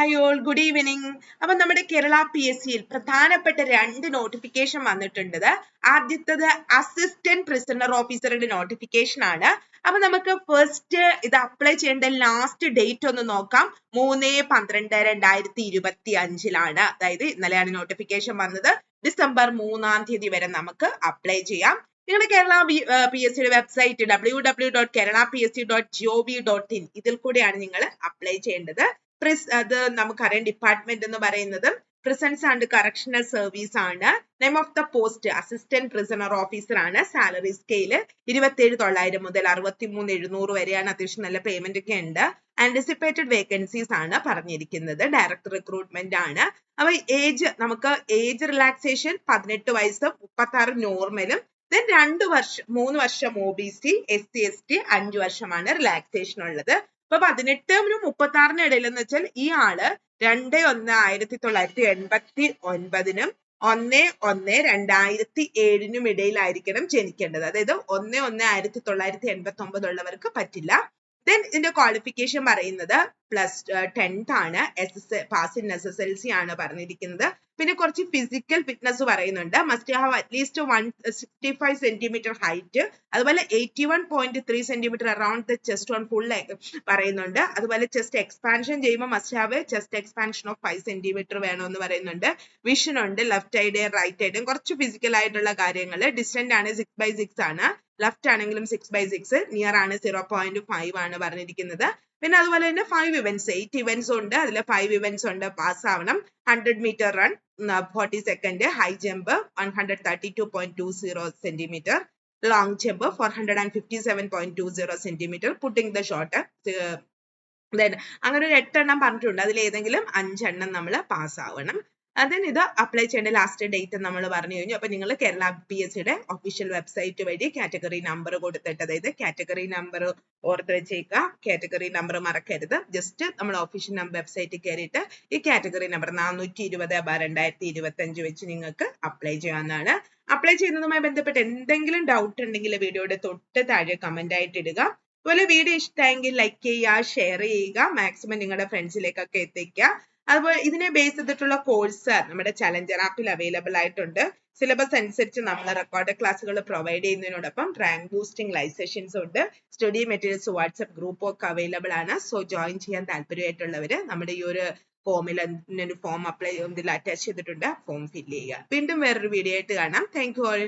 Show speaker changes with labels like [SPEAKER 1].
[SPEAKER 1] Hi all good evening അപ്പൊ നമ്മുടെ Kerala P S സിയിൽ പ്രധാനപ്പെട്ട രണ്ട് നോട്ടിഫിക്കേഷൻ വന്നിട്ടുണ്ട് ആദ്യത്തത് അസിസ്റ്റന്റ് പ്രിസണർ ഓഫീസറുടെ നോട്ടിഫിക്കേഷൻ ആണ്. അപ്പൊ നമുക്ക് ഫസ്റ്റ് ഇത് അപ്ലൈ ചെയ്യേണ്ട ലാസ്റ്റ് ഡേറ്റ് ഒന്ന് നോക്കാം. മൂന്ന് പന്ത്രണ്ട് രണ്ടായിരത്തി ഇരുപത്തി അഞ്ചിലാണ് അതായത് ഇന്നലെയാണ് നോട്ടിഫിക്കേഷൻ വന്നത്. ഡിസംബർ മൂന്നാം തീയതി വരെ നമുക്ക് അപ്ലൈ ചെയ്യാം. നിങ്ങളുടെ കേരള പി എസ് സിയുടെ website W W dot Kerala P S C dot G O V dot in ഇതിൽ കൂടെയാണ് നിങ്ങൾ അപ്ലൈ ചെയ്യേണ്ടത്. പ്രിസ് അത് നമുക്കറിയാം ഡിപ്പാർട്ട്മെന്റ് എന്ന് പറയുന്നത് പ്രിസൺസ് ആൻഡ് കറക്ഷണൽ സർവീസ് ആണ്. Name of the post assistant prisoner officer ആണ്. സാലറി സ്കെയിൽ ഇരുപത്തിയേഴ് തൊള്ളായിരം മുതൽ അറുപത്തി മൂന്ന് എഴുന്നൂറ് വരെയാണ് അത്യാവശ്യം നല്ല പേയ്മെന്റ് ഒക്കെ ഉണ്ട്. ആന്റിസിപ്പേറ്റഡ് വേക്കൻസീസ് ആണ് പറഞ്ഞിരിക്കുന്നത്. ഡയറക്ടർ റിക്രൂട്ട്മെന്റ് ആണ്. അപ്പൊ ഏജ് നമുക്ക് ഏജ് റിലാക്സേഷൻ പതിനെട്ട് വയസ്സ് മുപ്പത്തി ആറ് നോർമലും ദെൻ രണ്ട് വർഷം മൂന്ന് വർഷം O B C S C S T അഞ്ചു വർഷമാണ് റിലാക്സേഷൻ ഉള്ളത്. അപ്പൊ പതിനെട്ടിനും മുപ്പത്തി ആറിനും ഇടയിൽ എന്ന് വെച്ചാൽ ഈ ആൾ രണ്ട് ഒന്ന് ആയിരത്തി തൊള്ളായിരത്തി എൺപത്തി ഒൻപതിനും ഒന്ന് ഒന്ന് രണ്ടായിരത്തി ഏഴിനും ഇടയിലായിരിക്കണം ജനിക്കേണ്ടത്. അതായത് ഒന്ന് ഒന്ന് ആയിരത്തി തൊള്ളായിരത്തി എൺപത്തി ഒമ്പത് ഉള്ളവർക്ക് പറ്റില്ല. ദെൻ ഇതിന്റെ ക്വാളിഫിക്കേഷൻ പറയുന്നത് പ്ലസ് ടെൻത്ത് ആണ്. S S pass in S S L C ആണ് പറഞ്ഞിരിക്കുന്നത്. പിന്നെ കുറച്ച് ഫിസിക്കൽ ഫിറ്റ്നസ് പറയുന്നുണ്ട്. Must have at least one sixty five centimetre height അതുപോലെ eighty one point three centimetre around the chest on full പറയുന്നുണ്ട്. അതുപോലെ chest expansion ചെയ്യുമ്പോൾ must have chest expansion of five centimetre വേണമെന്ന് പറയുന്നുണ്ട്. വിഷൻ ഉണ്ട് left ഐഡ് right ഐഡും കുറച്ച് physical ആയിട്ടുള്ള കാര്യങ്ങൾ ഡിസ്റ്റന്റ് ആണ് സിക്സ് ബൈ സിക്സ് ആണ്. ലെഫ്റ്റ് ആണെങ്കിലും സിക്സ് ബൈ സിക്സ് നിയർ ആണ് സീറോ പോയിന്റ് ഫൈവ് ആണ് പറഞ്ഞിരിക്കുന്നത്. പിന്നെ അതുപോലെ തന്നെ ഫൈവ് ഇവന്റ്സ് എയ്റ്റ് ഇവന്റ്സ് ഉണ്ട്. അതിൽ ഫൈവ് ഇവന്റ്സ് ഉണ്ട്. പാസ് ആവണം. Hundred metre run forty second high jump one hundred thirty two point two zero centimetre long jump four hundred and fifty seven point two zero centimetre putting the then അങ്ങനെ ഒരു എട്ടെണ്ണം പറഞ്ഞിട്ടുണ്ട്. അതിൽ ഏതെങ്കിലും അഞ്ചെണ്ണം നമ്മൾ പാസ് ആവണം. അതിന് ഇത് അപ്ലൈ ചെയ്യേണ്ട ലാസ്റ്റ് ഡേറ്റ് നമ്മൾ പറഞ്ഞു കഴിഞ്ഞു. അപ്പൊ നിങ്ങൾ കേരള പി എസ് സിയുടെ ഒഫീഷ്യൽ വെബ്സൈറ്റ് വഴി കാറ്റഗറി നമ്പർ കൊടുത്തിട്ട് അതായത് കാറ്റഗറി നമ്പർ ഓർത്ത് വെച്ചേക്കുക കാറ്റഗറി നമ്പർ മറക്കരുത്. ജസ്റ്റ് നമ്മൾ ഒഫീഷ്യൽ വെബ്സൈറ്റിൽ കയറിയിട്ട് ഈ കാറ്റഗറി നമ്പർ നാനൂറ്റി ഇരുപത് ബാർ രണ്ടായിരത്തി ഇരുപത്തി അഞ്ച് വെച്ച് നിങ്ങൾക്ക് അപ്ലൈ ചെയ്യാവുന്നതാണ്. അപ്ലൈ ചെയ്യുന്നതുമായി ബന്ധപ്പെട്ട് എന്തെങ്കിലും ഡൗട്ട് ഉണ്ടെങ്കിൽ വീഡിയോയുടെ തൊട്ട് താഴെ കമന്റ് ആയിട്ട് ഇടുക. അതുപോലെ വീഡിയോ ഇഷ്ടമായെങ്കിൽ ലൈക്ക് ചെയ്യുക ഷെയർ ചെയ്യുക മാക്സിമം നിങ്ങളുടെ ഫ്രണ്ട്സിലേക്കൊക്കെ എത്തിക്കുക. അതുപോലെ ഇതിനെ ബേസ് ചെയ്തിട്ടുള്ള കോഴ്സ് നമ്മുടെ ചലഞ്ചർ ആപ്പിൽ അവൈലബിൾ ആയിട്ടുണ്ട്. സിലബസ് അനുസരിച്ച് നമ്മൾ റെക്കോർഡ് ക്ലാസ്സുകൾ പ്രൊവൈഡ് ചെയ്യുന്നതിനോടൊപ്പം റാങ്ക് ബൂസ്റ്റിംഗ് ലൈവ് സെഷൻസ് ഉണ്ട്. സ്റ്റഡി മെറ്റീരിയൽസ് വാട്സ്ആപ്പ് ഗ്രൂപ്പും ഒക്കെ അവൈലബിൾ ആണ്. സോ ജോയിൻ ചെയ്യാൻ താല്പര്യമായിട്ടുള്ളവർ നമ്മുടെ ഈ ഒരു ഫോമിൽ ഫോം അപ്ലൈ ഇതിൽ അറ്റാച്ച് ചെയ്തിട്ടുണ്ട്. ഫോം ഫില്ല് ചെയ്യുക. വീണ്ടും വേറൊരു വീഡിയോ ആയിട്ട് കാണാം. Thank you all